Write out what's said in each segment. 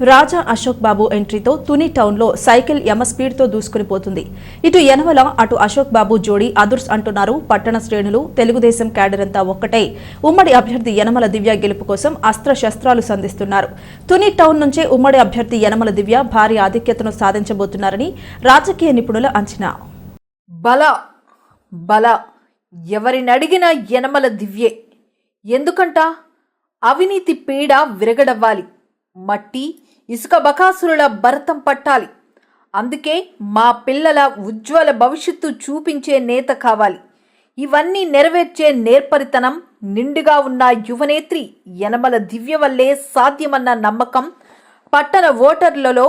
రాజా అశోక్ బాబు ఎంట్రీతో తుని టౌన్లో సైకిల్ యమ స్పీడ్తో దూసుకుని పోతుంది. ఇటు యనమల అటు అశోక్ బాబు జోడీ అదుర్స్ అంటున్నారు. పట్టణ శ్రేణులు తెలుగుదేశం క్యాడర్ అంతా ఒక్కటై. ఉమ్మడి అభ్యర్థి యనమల దివ్య గెలుపు కోసం అస్త్రశస్త్రాలు సంధిస్తున్నారు. తుని టౌన్ నుంచే ఉమ్మడి అభ్యర్థి యనమల దివ్య భారీ ఆధిక్యతను సాధించబోతున్నారని రాజకీయ నిపుణుల అంచనా. బల బల. ఎవరినడిగినా యనమల దివ్యే. ఎందుకంట? అవినీతి పీడ విరగడవ్వాలి. మట్టి ఇసుక బకాసురుల భరతం పట్టాలి. అందుకే మా పిల్లల ఉజ్వల భవిష్యత్తు చూపించే నేత కావాలి. ఇవన్నీ నెరవేర్చే నేర్పరితనం నిండుగా ఉన్న యువనేత్రి యనమల దివ్య వల్లే సాధ్యమన్న నమ్మకం పట్టణ ఓటర్లలో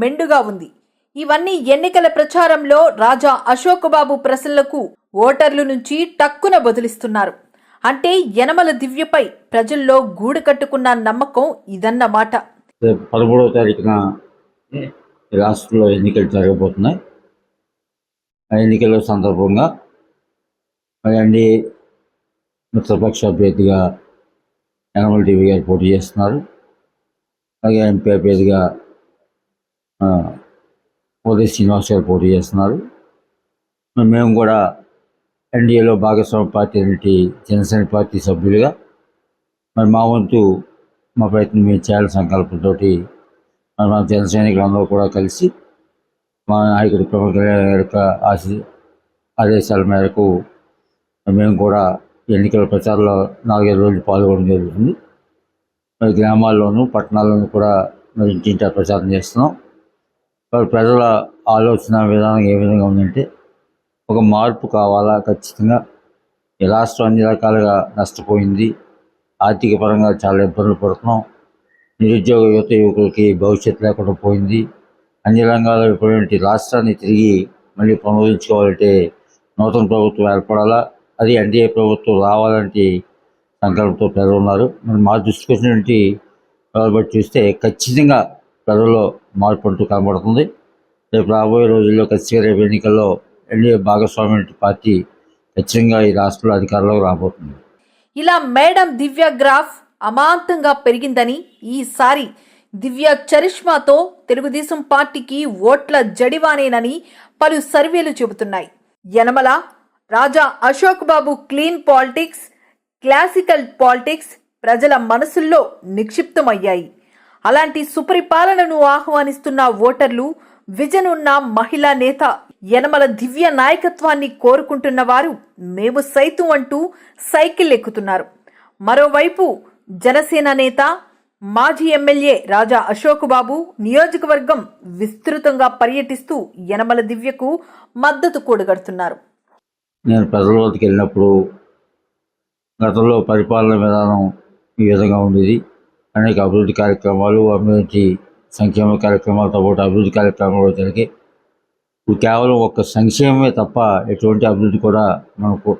మెండుగా ఉంది. ఇవన్నీ ఎన్నికల ప్రచారంలో రాజా అశోక్బాబు ప్రశ్నలకు ఓటర్లు నుంచి టక్కున బదిలిస్తున్నారు. అంటే యనమల దివ్యపై ప్రజల్లో గూడు కట్టుకున్న నమ్మకం ఇదన్నమాట. రేపు పదమూడవ తారీఖున రాష్ట్రంలో ఎన్నికలు జరగబోతున్నాయి. ఆ ఎన్నికల సందర్భంగా మరి ఎన్డీఏ మిత్రపక్ష అభ్యర్థిగా యనమల టీవీ గారు పోటీ చేస్తున్నారు. అలాగే ఎంపీ అభ్యర్థిగా ఉదయ్ శ్రీనివాస్ గారు పోటీ చేస్తున్నారు. మేము కూడా ఎన్డీఏలో భాగస్వామ్య పార్టీ అయినటువంటి జనసేన పార్టీ సభ్యులుగా మరి మా వంతు మా ప్రయత్నం మేము చేయాలి సంకల్పంతో మన మా జన సైనికులందరూ కూడా కలిసి మా నాయకుడు ప్రముఖ యొక్క ఆశీ ఆదేశాల మేరకు మేము కూడా ఎన్నికల ప్రచారంలో నాలుగైదు రోజులు పాల్గొనడం జరుగుతుంది. మరి గ్రామాల్లోనూ పట్టణాల్లోనూ కూడా మరి ఇంటింటా ప్రచారం చేస్తున్నాం. మరి ప్రజల ఆలోచన విధానం ఏ విధంగా ఉందంటే ఒక మార్పు కావాలా ఖచ్చితంగా. ఈ రాష్ట్రం అన్ని రకాలుగా నష్టపోయింది. ఆర్థిక పరంగా చాలా ఇబ్బందులు పడుతున్నాం. నిరుద్యోగ యువత యువకులకి భవిష్యత్తు లేకుండా పోయింది. అన్ని రంగాల్లో ఇటువంటి రాష్ట్రాన్ని తిరిగి మళ్ళీ పునరుద్ధరించుకోవాలంటే నూతన ప్రభుత్వం ఏర్పడాలా? అది ఎన్డీఏ ప్రభుత్వం రావాలంటే సంకల్పంతో ప్రజలు ఉన్నారు. మరి మా దృష్టికి వచ్చినటువంటి ప్రజలు బట్టి చూస్తే ఖచ్చితంగా ప్రజల్లో మార్పు అంటూ కనబడుతుంది. రేపు రాబోయే రోజుల్లో ఖచ్చితంగా రేపు ఎన్నికల్లో ఎన్డీఏ భాగస్వామ్య పార్టీ ఖచ్చితంగా ఈ రాష్ట్రంలో అధికారంలోకి రాబోతుంది. ఇలా మేడం దివ్య గ్రాఫ్ అమాంతంగా పెరిగిందని ఈసారి దివ్య చరిష్మాతో తెలుగుదేశం పార్టీకి ఓట్ల జడివానేనని పలు సర్వేలు చెబుతున్నాయి. Yanamala Raja Ashok Babu clean politics classical politics ప్రజల మనసుల్లో నిక్షిప్తమయ్యాయి. అలాంటి సుపరిపాలనను ఆహ్వానిస్తున్న ఓటర్లు విజన్ ఉన్న మహిళా నేత యనమల దివ్య నాయకత్వాన్ని కోరుకుంటున్న వారు మేము సైతం అంటూ సైకిల్ ఎక్కుతున్నారు. మరోవైపు జనసేన నేత మాజీ ఎమ్మెల్యే రాజా అశోక్ బాబు నియోజకవర్గం విస్తృతంగా పర్యటిస్తూ యనమల దివ్యకు మద్దతు కూడగడుతున్నారు. నేను ప్రజలలోకి వెళ్ళినప్పుడు గతంలో పరిపాలన విధానం ఈ విధంగా ఉండేది. అనేక అభివృద్ధి కార్యక్రమాలు అభివృద్ధి సంక్షేమ కార్యక్రమాలతో పాటు అభివృద్ధి కార్యక్రమాలు జరిగాయి. కేవలం ఒక్క సంక్షేమమే తప్ప ఎటువంటి అభివృద్ధి కూడా మనకు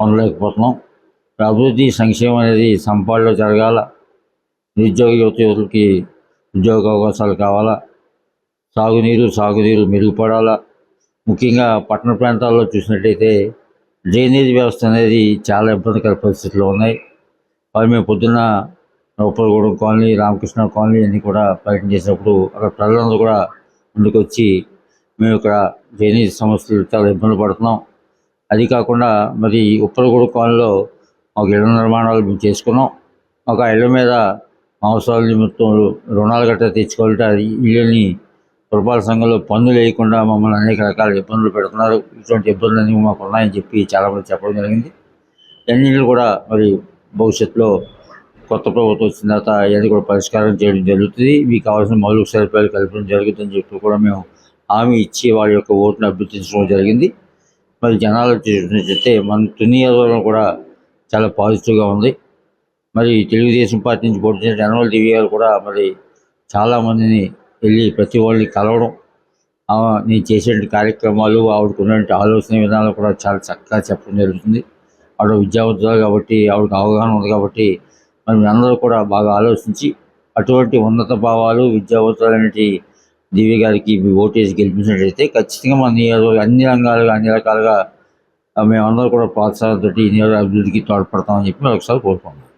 పొందలేకపోతున్నాం. అభివృద్ధి సంక్షేమం అనేది సంపాదనలో జరగాల. నిరుద్యోగ యువత యువతులకి ఉద్యోగ అవకాశాలు కావాలా. సాగునీరు సాగునీరు మెరుగుపడాలా. ముఖ్యంగా పట్టణ ప్రాంతాల్లో చూసినట్టయితే డ్రైనేజ్ వ్యవస్థ అనేది చాలా ఇబ్బందికర పరిస్థితుల్లో ఉన్నాయి. అవి మేము పొద్దున్న ఉప్పలగూడెం కాలనీ రామకృష్ణ కాలనీ అన్నీ కూడా పర్యటన చేసినప్పుడు అక్కడ ప్రజలందరూ కూడా ముందుకొచ్చి మేము ఇక్కడ డ్రైనేజ్ సమస్యలు చాలా ఇబ్బంది పడుతున్నాం. అది కాకుండా మరి ఉప్పలగూడ కాలనీలో మాకు ఇళ్ళ నిర్మాణాలు మేము చేసుకున్నాం. ఒక ఇళ్ళ మీద అవసరాల నిమిత్తం రుణాలు గట్రా తెచ్చుకోవాలంటే అది ఇళ్ళని పురపాలక సంఘంలో పన్నులు వేయకుండా మమ్మల్ని అనేక రకాల ఇబ్బందులు పెడుతున్నారు. ఇటువంటి ఇబ్బందులు మాకు ఉన్నాయని చెప్పి చాలామంది చెప్పడం జరిగింది. అన్నింటిని కూడా మరి భవిష్యత్తులో కొత్త ప్రభుత్వం వచ్చిన తర్వాత అవన్నీ కూడా పరిష్కారం చేయడం జరుగుతుంది. మీకు కావాల్సిన మౌలిక సదుపాయాలు కల్పించడం జరుగుతుందని చెప్పి కూడా మేము హామీ ఇచ్చి వాళ్ళ యొక్క ఓటును అభ్యర్థించడం జరిగింది. మరి జనాలు చూసినట్లయితే మన తునియోజకవర్గం కూడా చాలా పాజిటివ్గా ఉంది. మరి తెలుగుదేశం పార్టీ నుంచి పోటీ చేసిన జనరల్ టీవీ గారు కూడా మరి చాలామందిని వెళ్ళి ప్రతి వాళ్ళని కలవడం నేను చేసేటువంటి కార్యక్రమాలు ఆవిడకున్నటువంటి ఆలోచన విధానాలు కూడా చాలా చక్కగా చెప్పడం జరుగుతుంది. ఆవిడ విద్యావంతులు కాబట్టి ఆవిడకి అవగాహన ఉంది కాబట్టి మరి అందరూ కూడా బాగా ఆలోచించి అటువంటి ఉన్నత భావాలు విద్యావంతులైనటువంటి దివ్య గారికి మీ ఓటేసి గెలిపించినట్లయితే ఖచ్చితంగా మన నియోజకవర్గం అన్ని రంగాలుగా అన్ని రకాలుగా మేమందరూ కూడా ప్రోత్సాహంతో ఈ నియోజక అభివృద్ధికి తోడ్పడతామని చెప్పి ఒకసారి కోరుకుంటున్నాం.